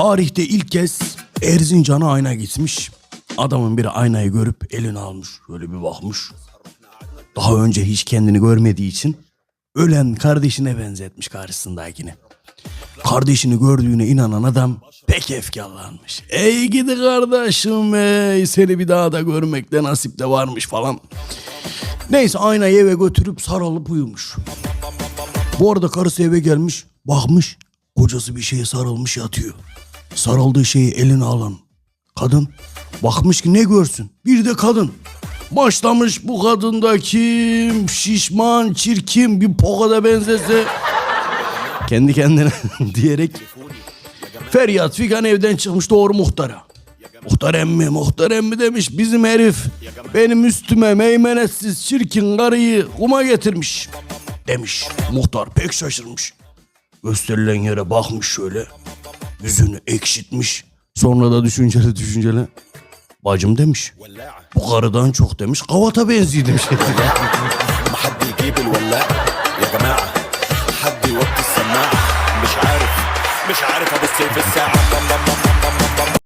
Tarihte ilk kez Erzincan'a ayna gitmiş. Adamın biri aynayı görüp eline almış. Böyle bir bakmış. Daha önce hiç kendini görmediği için ölen kardeşine benzetmiş karşısındakini. Kardeşini gördüğüne inanan adam pek efkarlanmış. Ey gidi kardeşim ey seni bir daha da görmekte nasip de varmış falan. Neyse aynayı eve götürüp sarılıp uyumuş. Bu arada karısı eve gelmiş bakmış kocası bir şeye sarılmış yatıyor. Sarıldığı şeyi eline alan kadın bakmış ki ne görsün bir de kadın. Başlamış bu kadında kim şişman çirkin bir pokada benzese kendi kendine diyerek feryat figan evden çıkmış doğru muhtara. Muhtar emmi muhtar emmi demiş bizim herif benim üstüme meymenetsiz çirkin karıyı kuma getirmiş demiş. Muhtar pek şaşırmış. Gösterilen yere bakmış şöyle yüzünü ekşitmiş sonra da düşünceli düşünceli bacım demiş. Bu karıdan çok demiş kavata benziyor demiş. ما حد يجيب الولاعة يا جماعة حد يوطي السماعة مش عارف مش عارف ابص في الساعة